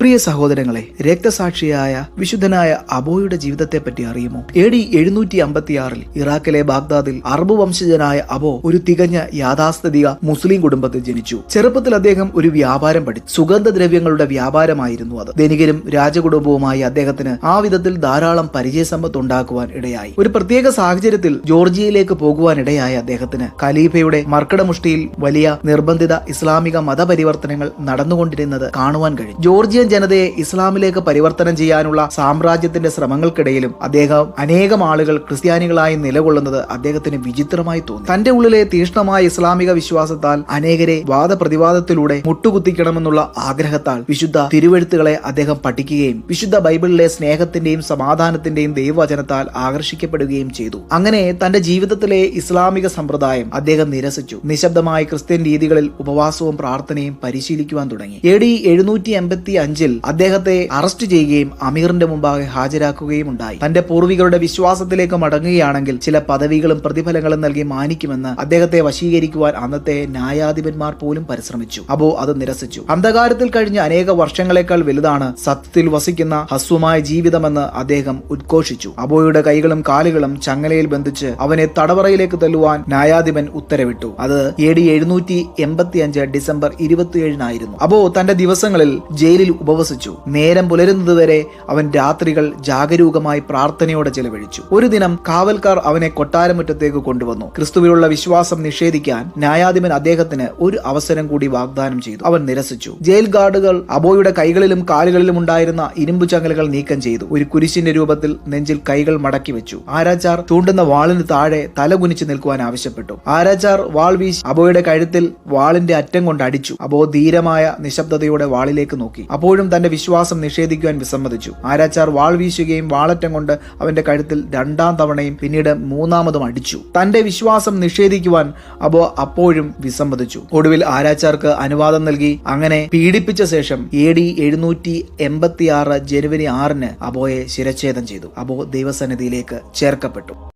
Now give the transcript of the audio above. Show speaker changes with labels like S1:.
S1: പ്രിയ സഹോദരങ്ങളെ രക്തസാക്ഷിയായ വിശുദ്ധനായ അബോയുടെ ജീവിതത്തെപ്പറ്റി അറിയുമോ? എ ഡി എഴുന്നൂറ്റി അമ്പത്തിയാറിൽ ഇറാഖിലെ ബാഗ്ദാദിൽ അറബ് വംശജനായ അബോ ഒരു തികഞ്ഞ യാഥാസ്ഥിതിക മുസ്ലിം കുടുംബത്തിൽ ജനിച്ചു. ചെറുപ്പത്തിൽ അദ്ദേഹം ഒരു വ്യാപാരം പഠിച്ചു സുഗന്ധദ്രവ്യങ്ങളുടെ വ്യാപാരമായിരുന്നു അത്. ധനികരും രാജകുടുംബവുമായി അദ്ദേഹത്തിന് ആ വിധത്തിൽ ധാരാളം പരിചയസമ്പത്ത് ഉണ്ടാക്കുവാൻ ഇടയായി. ഒരു പ്രത്യേക സാഹചര്യത്തിൽ ജോർജിയയിലേക്ക് പോകുവാൻ ഇടയായ അദ്ദേഹത്തിന്. ഖലീഫയുടെ മർക്കടമുഷ്ടിയിൽ വലിയ നിർബന്ധിത ഇസ്ലാമിക മതപരിവർത്തനങ്ങൾ നടന്നുകൊണ്ടിരുന്നത് കാണുവാൻ കഴിഞ്ഞു. ജോർജിയൻ ജനതയെ ഇസ്ലാമിലേക്ക് പരിവർത്തനം ചെയ്യാനുള്ള സാമ്രാജ്യത്തിന്റെ ശ്രമങ്ങൾക്കിടയിലും അദ്ദേഹം അനേകം ആളുകൾ ക്രിസ്ത്യാനികളായി നിലകൊള്ളുന്നത് അദ്ദേഹത്തിന് വിചിത്രമായി തോന്നി. തന്റെ ഉള്ളിലെ തീഷ്ണമായ ഇസ്ലാമിക വിശ്വാസത്താൽ അനേകരെ വാദപ്രതിവാദത്തിലൂടെ മുട്ടുകുത്തിക്കണമെന്നുള്ള ആഗ്രഹത്താൽ വിശുദ്ധ തിരുവെഴുത്തുകളെ അദ്ദേഹം പഠിക്കുകയും വിശുദ്ധ ബൈബിളിലെ സ്നേഹത്തിന്റെയും സമാധാനത്തിന്റെയും ദൈവവചനത്താൽ ആകർഷിക്കപ്പെടുകയും ചെയ്തു. അങ്ങനെ തന്റെ ജീവിതത്തിലെ ഇസ്ലാമിക സമ്പ്രദായം അദ്ദേഹം നിരസിച്ചു. നിശബ്ദമായ ക്രിസ്ത്യൻ രീതികളിൽ ഉപവാസവും പ്രാർത്ഥനയും പരിശീലിക്കുവാൻ തുടങ്ങി. എ ഡി എഴുന്നൂറ്റി എൺപത്തി അഞ്ചിൽ അദ്ദേഹത്തെ അറസ്റ്റ് ചെയ്യുകയും അമീറിന്റെ മുമ്പാകെ ഹാജരാക്കുകയും ഉണ്ടായി. തന്റെ പൂർവികരുടെ വിശ്വാസത്തിലേക്ക് മടങ്ങുകയാണെങ്കിൽ ചില പദവികളും പ്രതിഫലങ്ങളും നൽകി മാനിക്കുമെന്ന് അദ്ദേഹത്തെ വശീകരിക്കുവാൻ അന്നത്തെ ന്യായാധിപന്മാർ പോലും പരിശ്രമിച്ചു. അബോ അത് നിരസിച്ചു. അന്ധകാരത്തിൽ കഴിഞ്ഞ അനേക വർഷങ്ങളെക്കാൾ വലുതാണ് സത്യത്തിൽ വസിക്കുന്ന ഹസ്വമായ ജീവിതമെന്ന് അദ്ദേഹം ഉദ്ഘോഷിച്ചു. അബോയുടെ കൈകളും കാലുകളും ചങ്ങലയിൽ ബന്ധിച്ച് അവനെ തടവറയിലേക്ക് തെല്ലുവാൻ ന്യായാധിപൻ ഉത്തരവിട്ടു. അത് എ ഡി എഴുന്നൂറ്റി എൺപത്തി അഞ്ച് ഡിസംബർ ഇരുപത്തിയേഴിനായിരുന്നു. അബോ തന്റെ ദിവസങ്ങളിൽ ജയിലിൽ ഉപവസിച്ചു. നേരം പുലരുന്നതുവരെ അവൻ രാത്രികൾ ജാഗരൂകമായി പ്രാർത്ഥനയോടെ ചെലവഴിച്ചു. ഒരു ദിനം കാവൽക്കാർ അവനെ കൊട്ടാരമുറ്റത്തേക്ക് കൊണ്ടുവന്നു. ക്രിസ്തുവിലുള്ള വിശ്വാസം നിഷേധിക്കാൻ ന്യായാധിപൻ അദ്ദേഹത്തിന് ഒരു അവസരം കൂടി വാഗ്ദാനം ചെയ്തു. അവൻ നിരസിച്ചു. ജയിൽ ഗാർഡുകൾ അബോയുടെ കൈകളിലും കാലുകളിലും ഉണ്ടായിരുന്ന ഇരുമ്പു ചങ്ങലകൾ നീക്കം ചെയ്തു. ഒരു കുരിശിന്റെ രൂപത്തിൽ നെഞ്ചിൽ കൈകൾ മടക്കി വെച്ചു. ആരാച്ചാർ ചൂണ്ടുന്ന വാളിന് താഴെ തല കുനിച്ചു നിൽക്കുവാൻ ആവശ്യപ്പെട്ടു. ആരാച്ചാർ വാൾ വീശി അബോയുടെ കഴുത്തിൽ വാളിന്റെ അറ്റം കൊണ്ട് അടിച്ചു. അബോ ധീരമായ നിശബ്ദതയോടെ വാളിലേക്ക് നോക്കി. അപ്പോഴും തന്റെ വിശ്വാസം നിഷേധിക്കുവാൻ വിസമ്മതിച്ചു. ആരാച്ചാർ വാൾ വീശുകയും വാളറ്റം കൊണ്ട് അവന്റെ കഴുത്തിൽ രണ്ടാം തവണയും പിന്നീട് മൂന്നാമതും അടിച്ചു. തന്റെ വിശ്വാസം നിഷേധിക്കുവാൻ അബോ അപ്പോഴും വിസമ്മതിച്ചു. ഒടുവിൽ ആരാച്ചാർക്ക് അനുവാദം നൽകി അങ്ങനെ പീഡിപ്പിച്ച ശേഷം എ ഡി എഴുന്നൂറ്റി എൺപത്തി ആറ് ജനുവരി ആറിന് അബോയെ ശിരച്ഛേദം ചെയ്തു. അബോ ദൈവസന്നിധിയിലേക്ക് ചേർക്കപ്പെട്ടു.